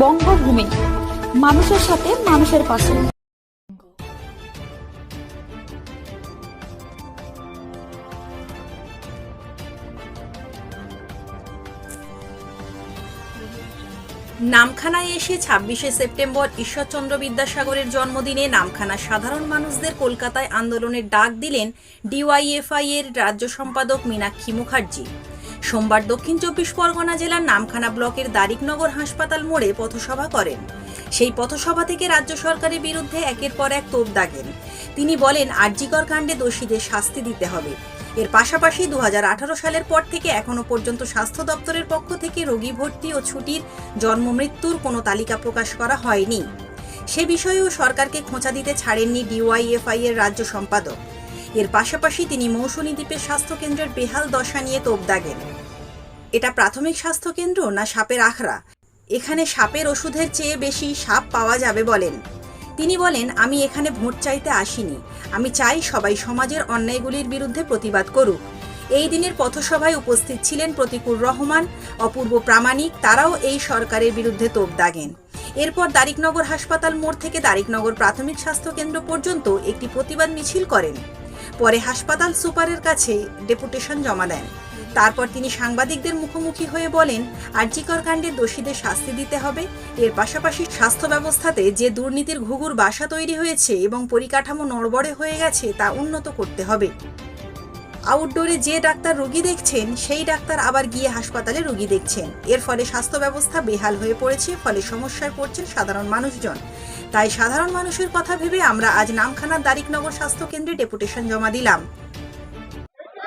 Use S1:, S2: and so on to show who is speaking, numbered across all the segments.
S1: বঙ্গভূমি। মানুষের সাথে মানুষের পাশে।
S2: নামখানায় এসে ছাব্বিশে সেপ্টেম্বর ঈশ্বরচন্দ্র বিদ্যাসাগরের জন্মদিনে নামখানা সাধারণ মানুষদের কলকাতায় আন্দোলনের ডাক দিলেন ডিওয়াইএফআই এর রাজ্য সম্পাদক মীনাক্ষী মুখার্জি। সোমবার দক্ষিণ চব্বিশ পরগনা জেলার নামখানা ব্লকের দারিকনগর হাসপাতাল মোড়ে পথসভা করেন। সেই পথসভা থেকে রাজ্য সরকারের বিরুদ্ধে একের পর এক তোপ দাগেন। তিনি বলেন, আরজিকর কাণ্ডে দোষীদের শাস্তি দিতে হবে। এর পাশাপাশি দু হাজার আঠারো সালের পর থেকে এখনও পর্যন্ত স্বাস্থ্য দপ্তরের পক্ষ থেকে রোগী ভর্তি ও ছুটির জন্ম মৃত্যুর কোনো তালিকা প্রকাশ করা হয়নি। সে বিষয়েও সরকারকে খোঁচা দিতে ছাড়েননি ডিওয়াইএফআই এর রাজ্য সম্পাদক। এর পাশাপাশি তিনি মৌসুমী দ্বীপের স্বাস্থ্যকেন্দ্রের বেহাল দশা নিয়ে তোপ দাগেন। এটা প্রাথমিক স্বাস্থ্যকেন্দ্র না সাপের আখড়া? এখানে সাপের ওষুধের চেয়ে বেশি সাপ পাওয়া যাবে বলেন। তিনি বলেন, আমি এখানে ভোট চাইতে আসিনি। আমি চাই সবাই সমাজের অন্যায়গুলির বিরুদ্ধে প্রতিবাদ করুক। এই দিনের পথসভায় উপস্থিত ছিলেন প্রতিকুর রহমান, অপূর্ব প্রামাণিক, তারাও এই সরকারের বিরুদ্ধে তোপ দাগেন। এরপর দারিকনগর হাসপাতাল মোড় থেকে দারিকনগর প্রাথমিক স্বাস্থ্যকেন্দ্র পর্যন্ত একটি প্রতিবাদ মিছিল করেন। পরে হাসপাতাল সুপারের কাছে ডেপুটেশন জমা দেন। তারপর তিনি সাংবাদিকদের মুখোমুখি হয়ে বলেন, আর্জিকর কাণ্ডে দোষীদের শাস্তি দিতে হবে। এর পাশাপাশি স্বাস্থ্য ব্যবস্থাতে যে দুর্নীতির ঘুঘুর বাসা তৈরি হয়েছে এবং পরিকাঠামো নড়বড়ে হয়ে গেছে তা উন্নত করতে হবে। আউটডোরে যে ডাক্তার রোগী দেখছেন, সেই ডাক্তার আবার গিয়ে হাসপাতালে রোগী দেখছেন। এর ফলে স্বাস্থ্য ব্যবস্থা বেহাল হয়ে পড়েছে, ফলে সমস্যায় পড়ছেন সাধারণ মানুষজন। তাই সাধারণ মানুষের কথা ভেবে আমরা আজ নামখানার দারিকনগর স্বাস্থ্য কেন্দ্রে ডেপুটেশন জমা দিলাম।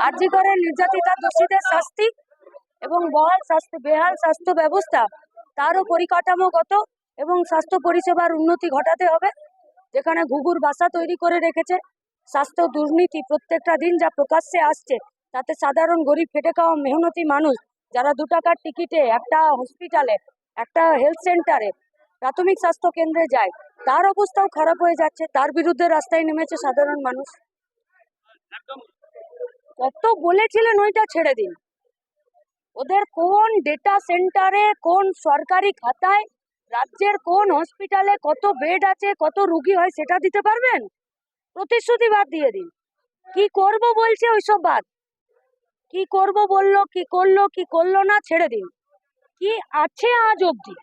S3: আর্জি করে নির্যাতিতা দোষীদের শাস্তি এবং বহাল স্বাস্থ্য, বেহাল স্বাস্থ্য ব্যবস্থা তারও পরিকাঠামোগত এবং স্বাস্থ্য পরিষেবার উন্নতি ঘটাতে হবে, যেখানে ঘুঘুর বাসা তৈরি করে রেখেছে। স্বাস্থ্য দুর্নীতি প্রত্যেকটা দিন যা প্রকাশ্যে আসছে, তাতে সাধারণ গরিব খেটে খাওয়া মেহনতি মানুষ, যারা দু টাকার টিকিটে, একটা হসপিটালে একটা হেলথ সেন্টারে প্রাথমিক স্বাস্থ্য কেন্দ্রে যায়, তার অবস্থাও খারাপ হয়ে যাচ্ছে, তার বিরুদ্ধে রাস্তায় নেমেছে সাধারণ মানুষ। কত বলেছিলেন ওইটা ছেড়ে দিন। ওদের কোন ডেটা সেন্টারে কোন সরকারি খাতায়, রাজ্যের কোন হসপিটালে কত বেড আছে, কত রুগী হয় সেটা দিতে পারবেন? প্রতিশ্রুতি বাদ দিয়ে দিন। কি করব বলছে ওইসব বাদ। কি করব বলল, কি করল কি করল না ছেড়ে দিন। কি আছে আজ অবধি?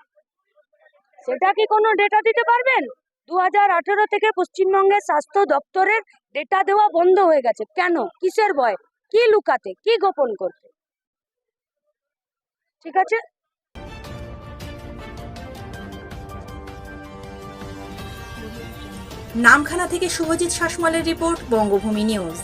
S3: সেটা কি কোনো ডেটা দিতে পারবেন? দু হাজার আঠেরো থেকে পশ্চিমবঙ্গের স্বাস্থ্য দপ্তরের ডেটা দেওয়া বন্ধ হয়ে গেছে। কেন? কিসের ভয়? কি লুকাতে? কি গোপন করতে? ঠিক আছে?
S2: নামখানা থেকে শুভজিৎ শাসমলের রিপোর্ট বঙ্গভূমি নিউজ।